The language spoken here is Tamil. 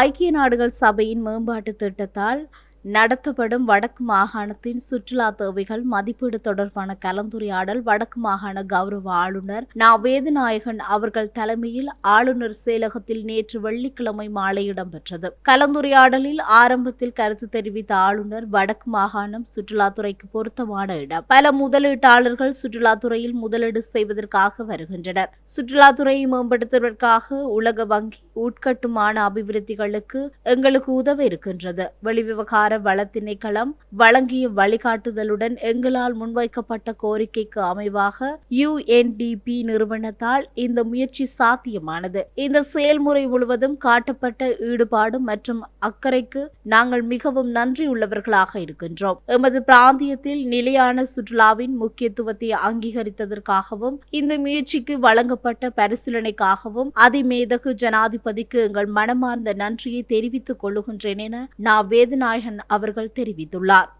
ஐக்கிய நாடுகள் சபையின் மேம்பாட்டு திட்டத்தால் நடத்தப்படும் வடக்கு மாகாணத்தின் சுற்றுலா தேவைகள் மதிப்பீடு தொடர்பான கலந்துரையாடல் வடக்கு மாகாண கௌரவ ஆளுநர் நா. வேதநாயகன் அவர்கள் தலைமையில் ஆளுநர் செயலகத்தில் நேற்று வெள்ளிக்கிழமை மாலை இடம்பெற்றது. கலந்துரையாடலில் ஆரம்பத்தில் கருத்து தெரிவித்த ஆளுநர் வடக்கு மாகாணம் சுற்றுலாத்துறைக்கு பொருத்தமான இடம். பல முதலீட்டாளர்கள் சுற்றுலாத்துறையில் முதலீடு செய்வதற்காக வருகின்றனர். சுற்றுலாத்துறையை மேம்படுத்துவதற்காக உலக வங்கி உட்கட்டுமான அபிவிருத்திகளுக்கு எங்களுக்கு உதவ இருக்கின்றது. வெளிவிவகார வள திணைக்களம் வழங்கிய வழிகாட்டுதலுடன் எங்களால் முன்வைக்கப்பட்ட கோரிக்கைக்கு அமைவாக யுஎன்டிபி நிறுவனத்தால் இந்த முயற்சி சாத்தியமானது. இந்த செயல்முறை முழுவதும் காட்டப்பட்ட ஈடுபாடு மற்றும் அக்கறைக்கு நாங்கள் மிகவும் நன்றியுள்ளவர்களாக இருக்கின்றோம். எமது பிராந்தியத்தில் நிலையான சுற்றுலாவின் முக்கியத்துவத்தை அங்கீகரித்ததற்காகவும் இந்த முயற்சிக்கு வழங்கப்பட்ட பரிசீலனைக்காகவும் அதிமேதகு ஜனாதிபதிக்கு எங்கள் மனமார்ந்த நன்றியை தெரிவித்துக் கொள்ளுகின்றேன் என நான் வேதநாயகன் அவர்கள் தெரிவித்துள்ளார்.